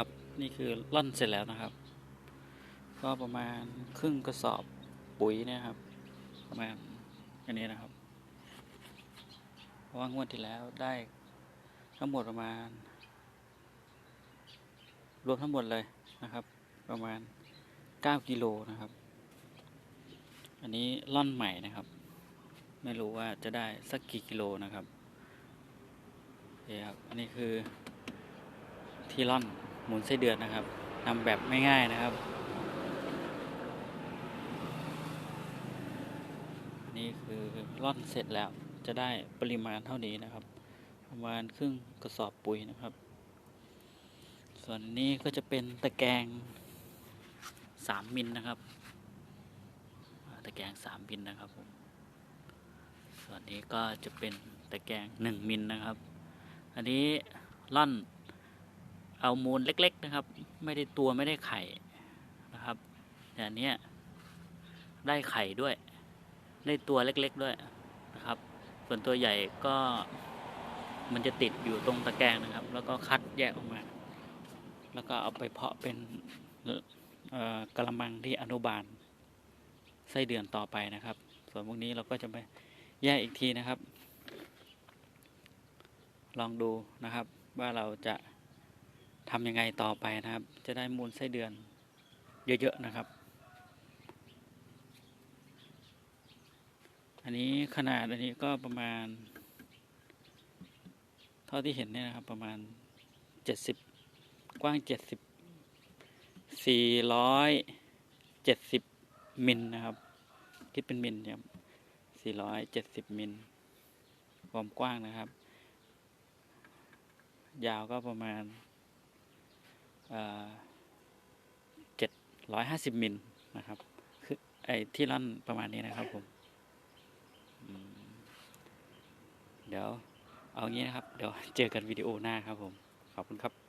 ครับ นี่คือร่อนเสร็จแล้วนะครับ ก็ประมาณครึ่งกระสอบปุ๋ยเนะครับ ประมาณอันนี้นะครับ เพราะว่างวดที่แล้วได้ทั้งหมดประมาณ รวมทั้งหมดเลยนะครับ ประมาณ 9 กิโลนะครับ อันนี้ร่อนใหม่นะครับ ไม่รู้ว่าจะได้สักกี่กิโลนะครับโอเคครับ อันนี้คือที่ร่อน หมุนไส้เดือนนะครับทำแบบไม่ง่ายนะครับ นี่คือร่อนเสร็จแล้วจะได้ปริมาณเท่านี้นะครับ ประมาณครึ่งกระสอบปุ๋ยนะครับ ส่วนนี้ก็จะเป็นตะแกรงสามมิลนะครับตะแกรงสามมิลนะครับผมส่วนนี้ก็จะเป็นตะแกรงหนึ่งมิลนะครับ อันนี้ร่อน เอามูลเล็ก ๆ นะครับ ไม่ได้ตัวไม่ได้ไข่นะครับแต่อันนี้ได้ไข่ด้วย ได้ตัวเล็ก ๆ ด้วยนะครับ ส่วนตัวใหญ่ก็มันจะติดอยู่ตรงตะแกรงนะครับ แล้วก็คัดแยกออกมา แล้วก็เอาไปเพาะเป็นกระมังที่อนุบาลไส้เดือนต่อไปนะครับ ส่วนพวกนี้เราก็จะไปแยกอีกทีนะครับ ลองดูนะครับว่าเราจะ ทำยังไงต่อไปนะครับ จะได้มูลไส้เดือนเยอะ ๆ นะครับ อันนี้ขนาดอันนี้ก็ประมาณ เท่าที่เห็นเนี่ยนะครับ ประมาณเจ็ดสิบกว้างเจ็ดสิบสี่ร้อยเจ็ดสิบมิลนะครับ คิดเป็นมิลครับสี่ร้อยเจ็ดสิบมิลความกว้างนะครับ ยาวก็ประมาณ เจ็ดร้อยห้าสิบมิลนะครับ คือไอ้ที่ลั่นประมาณนี้นะครับผมอืมเดี๋ยวเอางี้นะครับ เดี๋ยวเจอกันวิดีโอหน้าครับผม ขอบคุณครับ